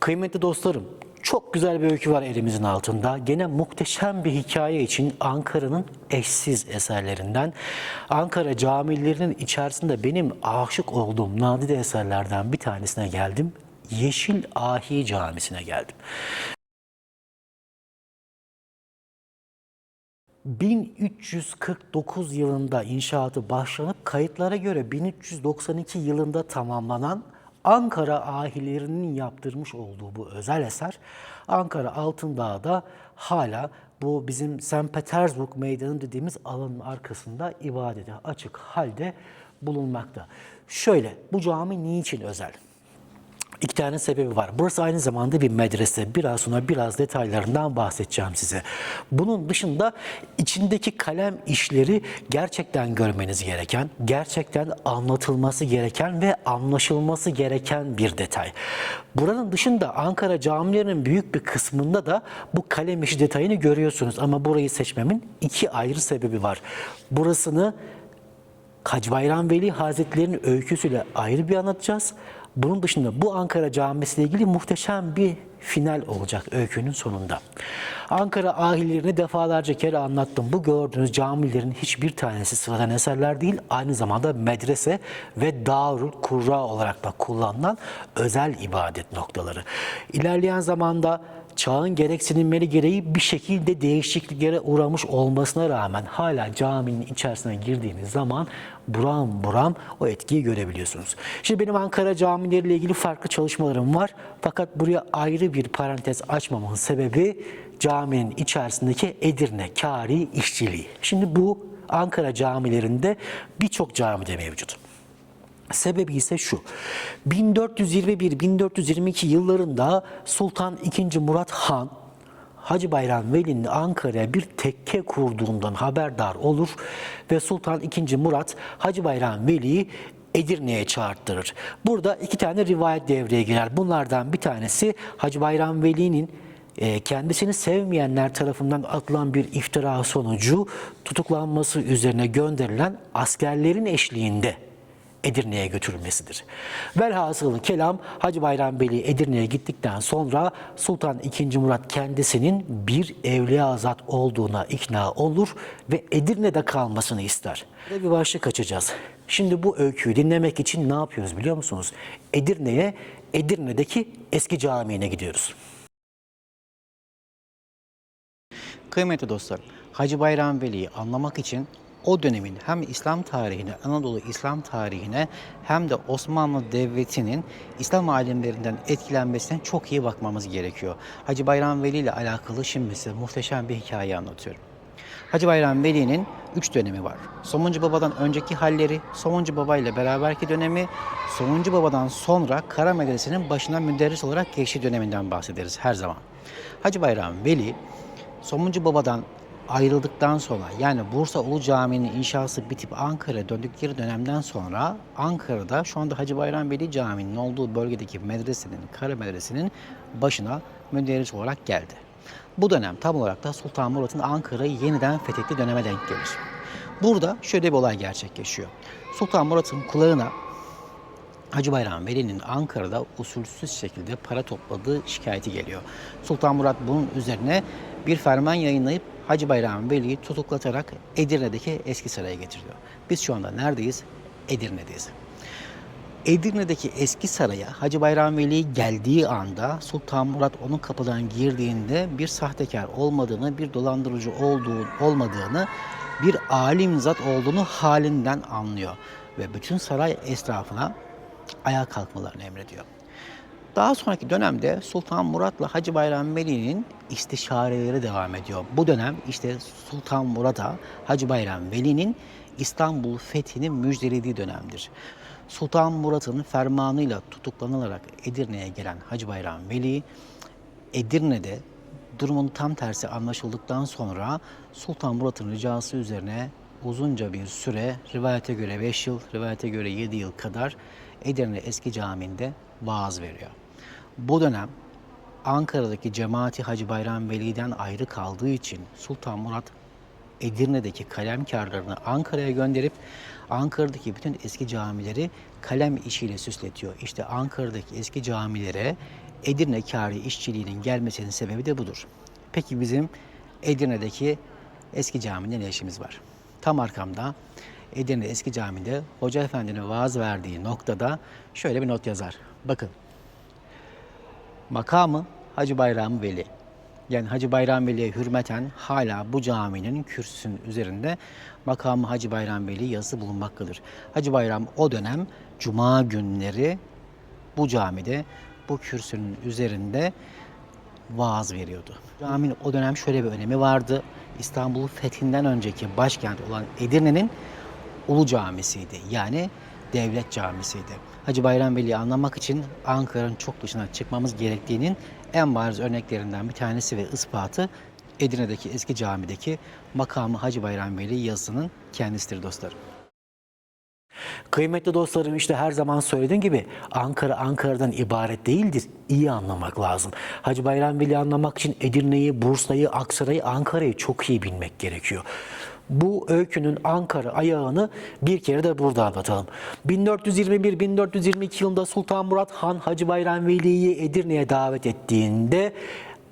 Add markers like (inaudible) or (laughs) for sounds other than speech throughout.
Kıymetli dostlarım, çok güzel bir öykü var elimizin altında. Gene muhteşem bir hikaye için Ankara'nın eşsiz eserlerinden, Ankara camilerinin içerisinde benim aşık olduğum nadide eserlerden bir tanesine geldim. Yeşil Ahi Camisi'ne geldim. 1349 yılında inşaatı başlanıp kayıtlara göre 1392 yılında tamamlanan Ankara ahilerinin yaptırmış olduğu bu özel eser Ankara Altındağ'da hala bu bizim St. Petersburg Meydanı dediğimiz alanın arkasında ibadete açık halde bulunmakta. Şöyle bu cami niçin özel? İki tane sebebi var. Burası aynı zamanda bir medrese. Biraz sonra biraz detaylarından bahsedeceğim size. Bunun dışında içindeki kalem işleri gerçekten görmeniz gereken, gerçekten anlatılması gereken ve anlaşılması gereken bir detay. Buranın dışında Ankara camilerinin büyük bir kısmında da bu kalem işi detayını görüyorsunuz. Ama burayı seçmemin iki ayrı sebebi var. Burasını Hacı Bayram Veli Hazretleri'nin öyküsüyle ayrı bir anlatacağız. Bunun dışında bu Ankara Camisi ile ilgili muhteşem bir final olacak öykünün sonunda. Ankara ahilerini defalarca kere anlattım. Bu gördüğünüz camilerin hiçbir tanesi sıradan eserler değil, aynı zamanda medrese ve Darül Kurra olarak da kullanılan özel ibadet noktaları. İlerleyen zamanda çağın gereksinimleri gereği bir şekilde değişikliklere uğramış olmasına rağmen hala caminin içerisine girdiğiniz zaman buram buram o etkiyi görebiliyorsunuz. Şimdi benim Ankara camileriyle ilgili farklı çalışmalarım var. Fakat buraya ayrı bir parantez açmamın sebebi caminin içerisindeki Edirne kari işçiliği. Şimdi bu Ankara camilerinde birçok camide mevcut. Sebebi ise şu. 1421-1422 yıllarında Sultan II. Murat Han Hacı Bayram Veli'nin Ankara'ya bir tekke kurduğundan haberdar olur ve Sultan II. Murat Hacı Bayram Veli'yi Edirne'ye çağırtırır. Burada iki tane rivayet devreye girer. Bunlardan bir tanesi Hacı Bayram Veli'nin e, kendisini sevmeyenler tarafından atılan bir iftira sonucu tutuklanması üzerine gönderilen askerlerin eşliğinde Edirne'ye götürülmesidir. Velhasılı kelam Hacı Bayram Veli Edirne'ye gittikten sonra Sultan II. Murat kendisinin bir evliya zat olduğuna ikna olur ve Edirne'de kalmasını ister. Ve bir başlık açacağız. Şimdi bu öyküyü dinlemek için ne yapıyoruz biliyor musunuz? Edirne'ye, Edirne'deki eski camiine gidiyoruz. Kıymetli dostlar, Hacı Bayram Veli'yi anlamak için o dönemin hem İslam tarihine, Anadolu İslam tarihine hem de Osmanlı Devleti'nin İslam alimlerinden etkilenmesine çok iyi bakmamız gerekiyor. Hacı Bayram Veli ile alakalı şimdi size muhteşem bir hikaye anlatıyorum. Hacı Bayram Veli'nin üç dönemi var. Somuncu Baba'dan önceki halleri, Somuncu Baba ile beraberki dönemi, Somuncu Baba'dan sonra Kara Medresesi'nin başına müderris olarak geçtiği döneminden bahsederiz her zaman. Hacı Bayram Veli, Somuncu Baba'dan ayrıldıktan sonra yani Bursa Ulu Camii'nin inşası bitip Ankara'ya döndükleri dönemden sonra Ankara'da şu anda Hacı Bayram Veli Camii'nin olduğu bölgedeki medresenin, Kara Medrese'nin başına müderris olarak geldi. Bu dönem tam olarak da Sultan Murat'ın Ankara'yı yeniden fethettiği döneme denk gelir. Burada şöyle bir olay gerçekleşiyor. Sultan Murat'ın kulağına Hacı Bayram Veli'nin Ankara'da usulsüz şekilde para topladığı şikayeti geliyor. Sultan Murat bunun üzerine bir ferman yayınlayıp Hacı Bayram Veli'yi tutuklatarak Edirne'deki eski saraya getiriyor. Biz şu anda neredeyiz? Edirne'deyiz. Edirne'deki eski saraya Hacı Bayram Veli geldiği anda Sultan Murat onun kapıdan girdiğinde bir sahtekar olmadığını, bir dolandırıcı olduğu, olmadığını, bir alim zat olduğunu halinden anlıyor. Ve bütün saray esnafına ayağa kalkmalarını emrediyor. Daha sonraki dönemde Sultan Murat'la Hacı Bayram Veli'nin istişareleri devam ediyor. Bu dönem işte Sultan Murat'a Hacı Bayram Veli'nin İstanbul fethini müjdelediği dönemdir. Sultan Murat'ın fermanıyla tutuklanılarak Edirne'ye gelen Hacı Bayram Veli, Edirne'de durumun tam tersi anlaşıldıktan sonra Sultan Murat'ın ricası üzerine uzunca bir süre, rivayete göre 5 yıl, rivayete göre 7 yıl kadar Edirne Eski Camii'nde vaaz veriyor. Bu dönem Ankara'daki cemaati Hacı Bayram Veli'den ayrı kaldığı için Sultan Murat Edirne'deki kalemkarlarını Ankara'ya gönderip Ankara'daki bütün eski camileri kalem işiyle süsletiyor. İşte Ankara'daki eski camilere Edirne kârı işçiliğinin gelmesinin sebebi de budur. Peki bizim Edirne'deki eski camide ne işimiz var? Tam arkamda Edirne eski camide Hoca Efendi'nin vaaz verdiği noktada şöyle bir not yazar. Bakın makamı Hacı Bayram Veli. Yani Hacı Bayram Veli'ye hürmeten hala bu caminin kürsüsünün üzerinde makamı Hacı Bayram Veli yazısı bulunmaktadır. Hacı Bayram o dönem cuma günleri bu camide bu kürsünün üzerinde vaaz veriyordu. Caminin o dönem şöyle bir önemi vardı. İstanbul fethinden önceki başkent olan Edirne'nin Ulu Camisi'ydi. Yani devlet camisiydi. Hacı Bayram Veli'yi anlamak için Ankara'nın çok dışına çıkmamız gerektiğinin en bariz örneklerinden bir tanesi ve ispatı Edirne'deki eski camideki makamı Hacı Bayram Veli yazısının kendisidir dostlarım. Kıymetli dostlarım işte her zaman söylediğim gibi Ankara Ankara'dan ibaret değildir. İyi anlamak lazım. Hacı Bayram Veli anlamak için Edirne'yi, Bursa'yı, Aksaray'ı, Ankara'yı çok iyi bilmek gerekiyor. Bu öykünün Ankara ayağını bir kere de burada anlatalım. 1421-1422 yılında Sultan Murat Han Hacı Bayram Veli'yi Edirne'ye davet ettiğinde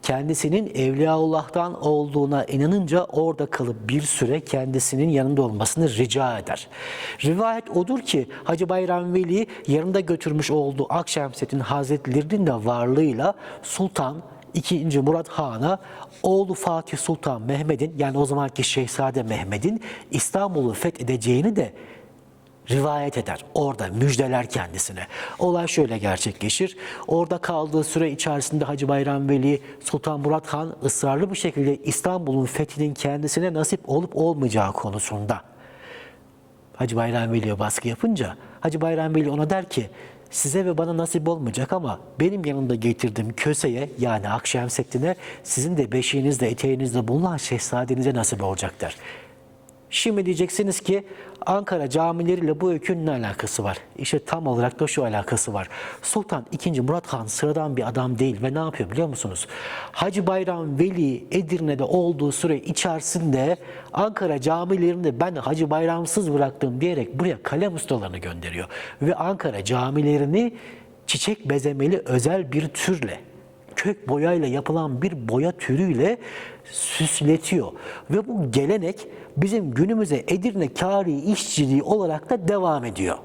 kendisinin Evliyaullah'tan olduğuna inanınca orada kalıp bir süre kendisinin yanında olmasını rica eder. Rivayet odur ki Hacı Bayram Veli yanında götürmüş olduğu Akşemseddin Hazretlerinin de varlığıyla Sultan 2. Murat Han'a oğlu Fatih Sultan Mehmet'in yani o zamanki Şehzade Mehmet'in İstanbul'u fethedeceğini de rivayet eder. Orada müjdeler kendisine. Olay şöyle gerçekleşir. Orada kaldığı süre içerisinde Hacı Bayram Veli, Sultan Murat Han ısrarlı bir şekilde İstanbul'un fethinin kendisine nasip olup olmayacağı konusunda Hacı Bayram Veli'ye baskı yapınca Hacı Bayram Veli ona der ki size ve bana nasip olmayacak ama benim yanımda getirdiğim köseye yani Akşemseddin'e sizin de beşiğinizde eteğinizde bulunan şehzadenize nasip olacak der. Şimdi diyeceksiniz ki Ankara camileriyle bu öykünün ne alakası var? İşte tam olarak da şu alakası var. Sultan II. Murat Han sıradan bir adam değil ve ne yapıyor biliyor musunuz? Hacı Bayram Veli Edirne'de olduğu süre içerisinde Ankara camilerinde ben Hacı Bayramsız bıraktım diyerek buraya kalem ustalarını gönderiyor. Ve Ankara camilerini çiçek bezemeli özel bir türle kök boyayla yapılan bir boya türüyle süsletiyor. Ve bu gelenek bizim günümüze Edirne kâri işçiliği olarak da devam ediyor.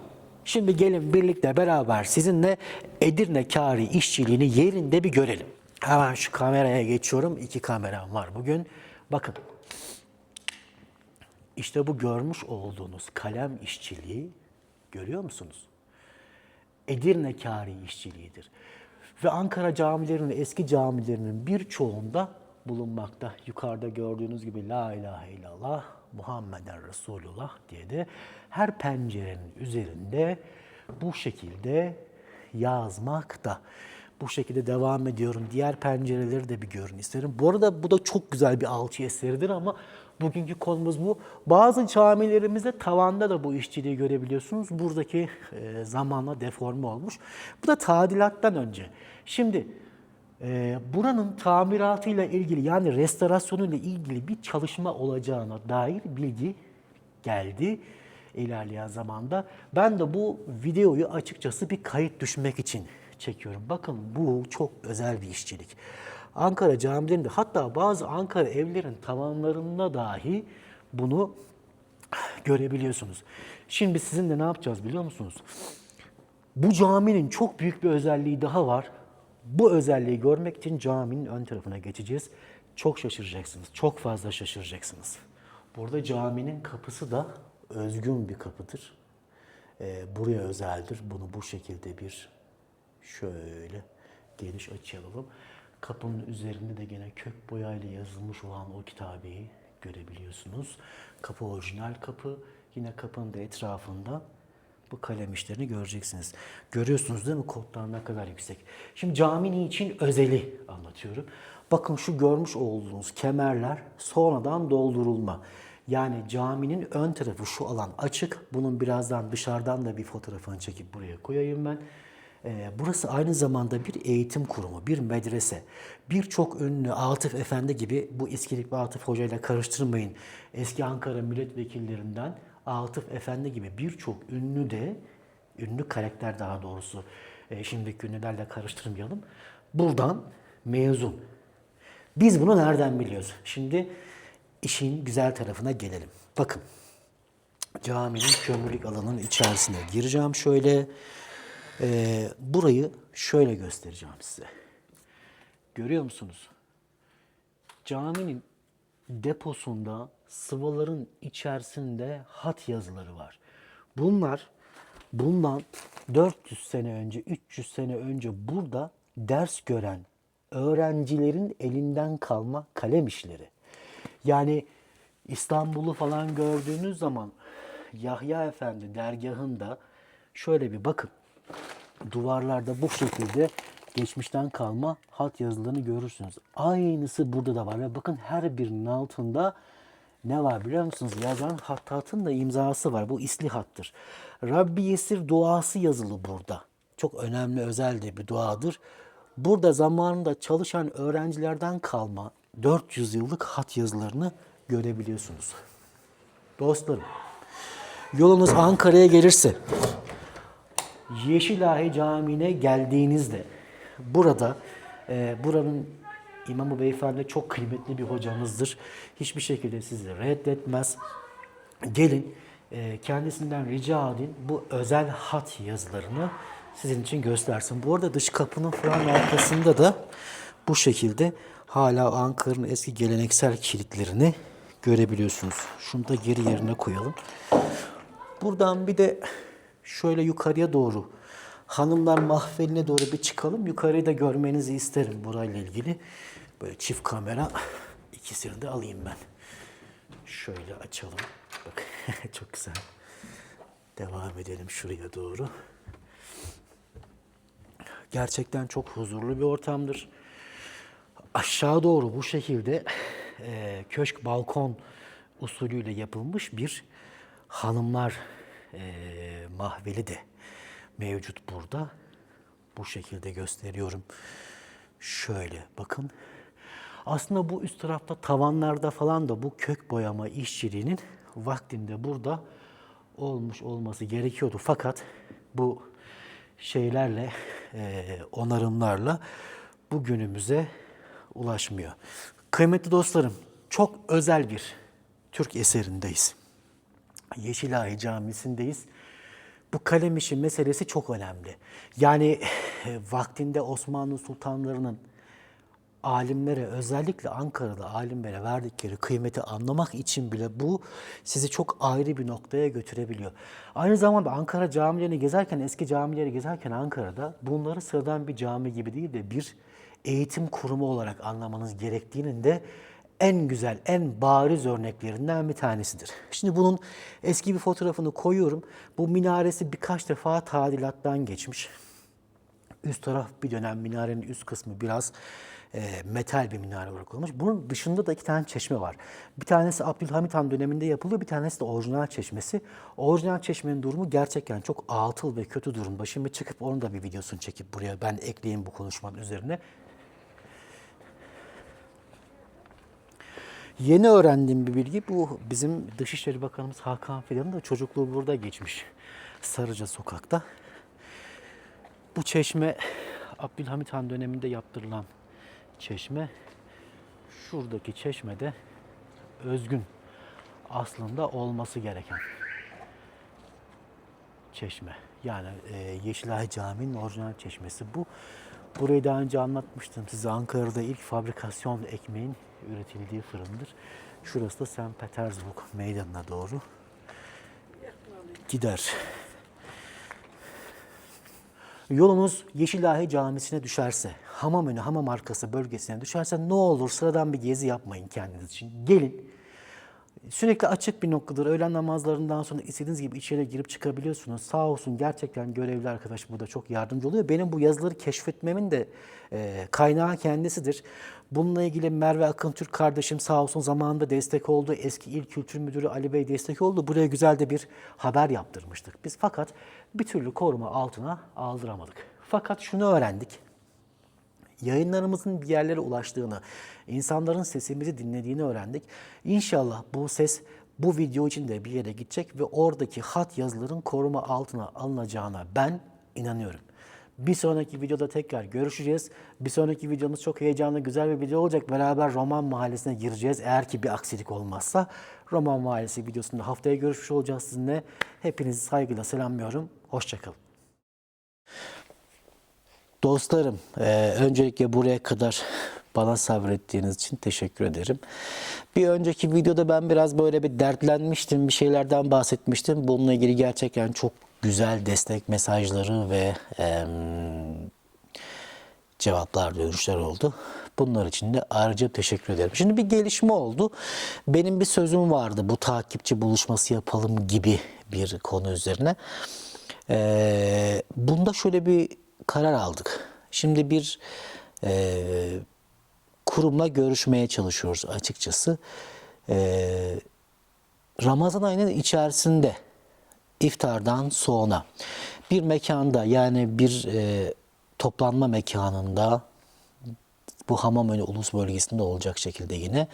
Şimdi gelin birlikte beraber sizinle Edirne kâri işçiliğini yerinde bir görelim. Hemen şu kameraya geçiyorum. İki kameram var bugün. Bakın. İşte bu görmüş olduğunuz kalem işçiliği görüyor musunuz? Edirne kâri işçiliğidir. Ve Ankara camilerinin, eski camilerinin birçoğunda bulunmakta. Yukarıda gördüğünüz gibi La ilahe illallah Muhammeden Resulullah diye de her pencerenin üzerinde bu şekilde yazmakta. Bu şekilde devam ediyorum. Diğer pencereleri de bir görün isterim. Bu arada bu da çok güzel bir alçı eseridir ama bugünkü konumuz bu. Bazı camilerimizde tavanda da bu işçiliği görebiliyorsunuz. Buradaki e, zamanla deforme olmuş. Bu da tadilattan önce. Şimdi e, buranın tamiratıyla ilgili yani restorasyonuyla ilgili bir çalışma olacağına dair bilgi geldi ilerleyen zamanda. Ben de bu videoyu açıkçası bir kayıt düşmek için çekiyorum. Bakın bu çok özel bir işçilik. Ankara camilerinde hatta bazı Ankara evlerin tavanlarında dahi bunu görebiliyorsunuz. Şimdi sizinle ne yapacağız biliyor musunuz? Bu caminin çok büyük bir özelliği daha var. Bu özelliği görmek için caminin ön tarafına geçeceğiz. Çok şaşıracaksınız. Çok fazla şaşıracaksınız. Burada caminin kapısı da özgün bir kapıdır. Ee, buraya özeldir. Bunu bu şekilde bir şöyle geniş açı alalım. Kapının üzerinde de gene kök boyayla yazılmış olan o kitabeyi görebiliyorsunuz. Kapı orijinal kapı. Yine kapının da etrafında bu kalem işlerini göreceksiniz. Görüyorsunuz değil mi kodlar ne kadar yüksek. Şimdi caminin için özeli anlatıyorum. Bakın şu görmüş olduğunuz kemerler sonradan doldurulma. Yani caminin ön tarafı şu alan açık. Bunun birazdan dışarıdan da bir fotoğrafını çekip buraya koyayım ben. Ee, Burası aynı zamanda bir eğitim kurumu, bir medrese. Birçok ünlü Atıf Efendi gibi bu İskilik ve Atıf Hoca ile karıştırmayın. Eski Ankara milletvekillerinden Atıf Efendi gibi birçok ünlü de, ünlü karakter daha doğrusu, e, şimdiki ünlülerle karıştırmayalım. buradan mezun. Biz bunu nereden biliyoruz? Şimdi işin güzel tarafına gelelim. Bakın caminin kömürlük alanının içerisine gireceğim şöyle. Ee, burayı şöyle göstereceğim size. Görüyor musunuz? Caminin deposunda sıvaların içerisinde hat yazıları var. Bunlar bundan 400 sene önce, 300 sene önce burada ders gören öğrencilerin elinden kalma kalem işleri. Yani İstanbul'u falan gördüğünüz zaman Yahya Efendi dergahında şöyle bir bakın. Duvarlarda bu şekilde geçmişten kalma hat yazılarını görürsünüz. Aynısı burada da var ve bakın her birinin altında ne var biliyor musunuz? Yazan hattatın da imzası var. Bu isli hattır. Rabbi Yesir duası yazılı burada. Çok önemli, özel de bir duadır. Burada zamanında çalışan öğrencilerden kalma 400 yıllık hat yazılarını görebiliyorsunuz. Dostlarım, yolunuz Ankara'ya gelirse Yeşilahi Camii'ne geldiğinizde burada e, buranın İmamı Beyefendi çok kıymetli bir hocamızdır. Hiçbir şekilde sizi reddetmez. Gelin e, kendisinden rica edin bu özel hat yazılarını sizin için göstersin. Bu arada dış kapının falan arkasında da bu şekilde hala Ankara'nın eski geleneksel kilitlerini görebiliyorsunuz. Şunu da geri yerine koyalım. Buradan bir de şöyle yukarıya doğru hanımlar mahveline doğru bir çıkalım. Yukarıyı da görmenizi isterim burayla ilgili. Böyle çift kamera ikisini de alayım ben. Şöyle açalım. Bak (laughs) çok güzel. Devam edelim şuraya doğru. Gerçekten çok huzurlu bir ortamdır. Aşağı doğru bu şekilde e, köşk balkon usulüyle yapılmış bir hanımlar e, mahveli de mevcut burada. Bu şekilde gösteriyorum. Şöyle bakın. Aslında bu üst tarafta tavanlarda falan da bu kök boyama işçiliğinin vaktinde burada olmuş olması gerekiyordu. Fakat bu şeylerle, e, onarımlarla bugünümüze ulaşmıyor. Kıymetli dostlarım, çok özel bir Türk eserindeyiz. Yeşilahi Camisi'ndeyiz. Bu kalem işi meselesi çok önemli. Yani (laughs) vaktinde Osmanlı sultanlarının alimlere özellikle Ankara'da alimlere verdikleri kıymeti anlamak için bile bu sizi çok ayrı bir noktaya götürebiliyor. Aynı zamanda Ankara camilerini gezerken, eski camileri gezerken Ankara'da bunları sıradan bir cami gibi değil de bir eğitim kurumu olarak anlamanız gerektiğinin de en güzel, en bariz örneklerinden bir tanesidir. Şimdi bunun eski bir fotoğrafını koyuyorum. Bu minaresi birkaç defa tadilattan geçmiş. Üst taraf bir dönem minarenin üst kısmı biraz e, metal bir minare olarak kullanılmış. Bunun dışında da iki tane çeşme var. Bir tanesi Abdülhamit Han döneminde yapılıyor, bir tanesi de orijinal çeşmesi. Orijinal çeşmenin durumu gerçekten çok atıl ve kötü durumda. Şimdi çıkıp onun da bir videosunu çekip buraya ben ekleyeyim bu konuşmanın üzerine. Yeni öğrendiğim bir bilgi bu bizim Dışişleri Bakanımız Hakan Fidan'ın da çocukluğu burada geçmiş. Sarıca sokakta. Bu çeşme Abdülhamit Han döneminde yaptırılan çeşme. Şuradaki çeşmede özgün aslında olması gereken çeşme. Yani e, Yeşilay Camii'nin orijinal çeşmesi bu. Burayı daha önce anlatmıştım size. Ankara'da ilk fabrikasyon ekmeğin üretildiği fırındır. Şurası da St. Petersburg meydanına doğru gider. Yolunuz Yeşilahi Camisi'ne düşerse, Hamamönü, Hamam arkası bölgesine düşerse ne olur sıradan bir gezi yapmayın kendiniz için. Gelin. Sürekli açık bir noktadır. Öğlen namazlarından sonra istediğiniz gibi içeri girip çıkabiliyorsunuz. Sağ olsun gerçekten görevli arkadaş burada çok yardımcı oluyor. Benim bu yazıları keşfetmemin de e, kaynağı kendisidir. Bununla ilgili Merve Akın Türk kardeşim sağ olsun zamanında destek oldu. Eski İl Kültür Müdürü Ali Bey destek oldu. Buraya güzel de bir haber yaptırmıştık biz. Fakat bir türlü koruma altına aldıramadık. Fakat şunu öğrendik yayınlarımızın bir yerlere ulaştığını, insanların sesimizi dinlediğini öğrendik. İnşallah bu ses bu video için de bir yere gidecek ve oradaki hat yazıların koruma altına alınacağına ben inanıyorum. Bir sonraki videoda tekrar görüşeceğiz. Bir sonraki videomuz çok heyecanlı, güzel bir video olacak. Beraber Roman Mahallesi'ne gireceğiz. Eğer ki bir aksilik olmazsa Roman Mahallesi videosunda haftaya görüşmüş olacağız sizinle. Hepinizi saygıyla selamlıyorum. Hoşçakalın. Dostlarım, eee, öncelikle buraya kadar bana sabrettiğiniz için teşekkür ederim. Bir önceki videoda ben biraz böyle bir dertlenmiştim, bir şeylerden bahsetmiştim. Bununla ilgili gerçekten çok güzel destek mesajları ve em, cevaplar, dönüşler oldu. Bunlar için de ayrıca teşekkür ederim. Şimdi bir gelişme oldu. Benim bir sözüm vardı. Bu takipçi buluşması yapalım gibi bir konu üzerine. Ee, bunda şöyle bir karar aldık. Şimdi bir e, kurumla görüşmeye çalışıyoruz açıkçası. Ee, Ramazan ayının içerisinde iftardan sonra bir mekanda yani bir e, toplanma mekanında bu Hamamönü Ulus bölgesinde olacak şekilde yine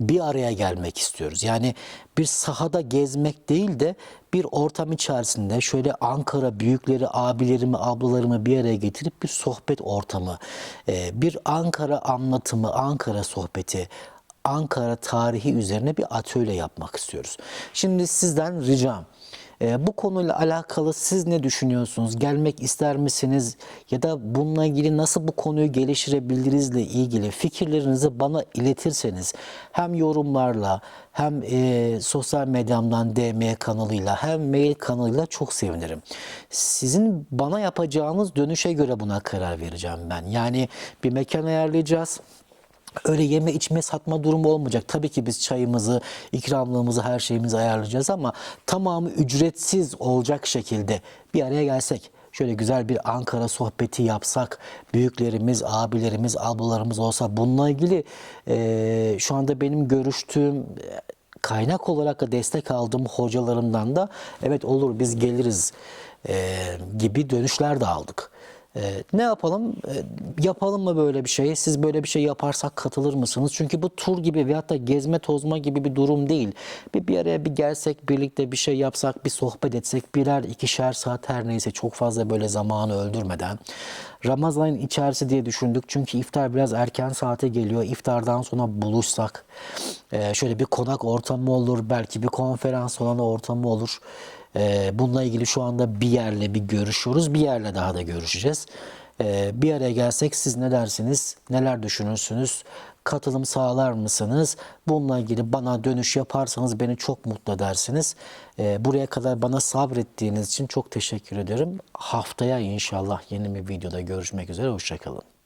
bir araya gelmek istiyoruz. Yani bir sahada gezmek değil de bir ortam içerisinde şöyle Ankara büyükleri, abilerimi, ablalarımı bir araya getirip bir sohbet ortamı, e, bir Ankara anlatımı, Ankara sohbeti, Ankara tarihi üzerine bir atölye yapmak istiyoruz. Şimdi sizden ricam ee, bu konuyla alakalı siz ne düşünüyorsunuz? Gelmek ister misiniz? Ya da bununla ilgili nasıl bu konuyu geliştirebilirizle ilgili fikirlerinizi bana iletirseniz hem yorumlarla hem e, sosyal medyamdan DM kanalıyla hem mail kanalıyla çok sevinirim. Sizin bana yapacağınız dönüşe göre buna karar vereceğim ben. Yani bir mekan ayarlayacağız. Öyle yeme içme satma durumu olmayacak. Tabii ki biz çayımızı, ikramlığımızı, her şeyimizi ayarlayacağız ama tamamı ücretsiz olacak şekilde bir araya gelsek. Şöyle güzel bir Ankara sohbeti yapsak, büyüklerimiz, abilerimiz, ablalarımız olsa bununla ilgili eee, şu anda benim görüştüğüm e, kaynak olarak da destek aldığım hocalarımdan da evet olur biz geliriz eee, gibi dönüşler de aldık. Ee, ne yapalım? Ee, yapalım mı böyle bir şey? Siz böyle bir şey yaparsak katılır mısınız? Çünkü bu tur gibi veyahut da gezme tozma gibi bir durum değil. Bir bir araya bir gelsek, birlikte bir şey yapsak, bir sohbet etsek, birer ikişer saat her neyse çok fazla böyle zamanı öldürmeden. Ramazan ayının içerisi diye düşündük. Çünkü iftar biraz erken saate geliyor. İftardan sonra buluşsak, ee, şöyle bir konak ortamı olur, belki bir konferans salonu ortamı olur. Ee, bununla ilgili şu anda bir yerle bir görüşüyoruz. Bir yerle daha da görüşeceğiz. Ee, bir araya gelsek siz ne dersiniz? Neler düşünürsünüz? Katılım sağlar mısınız? Bununla ilgili bana dönüş yaparsanız beni çok mutlu edersiniz. Ee, buraya kadar bana sabrettiğiniz için çok teşekkür ederim. Haftaya inşallah yeni bir videoda görüşmek üzere. Hoşçakalın.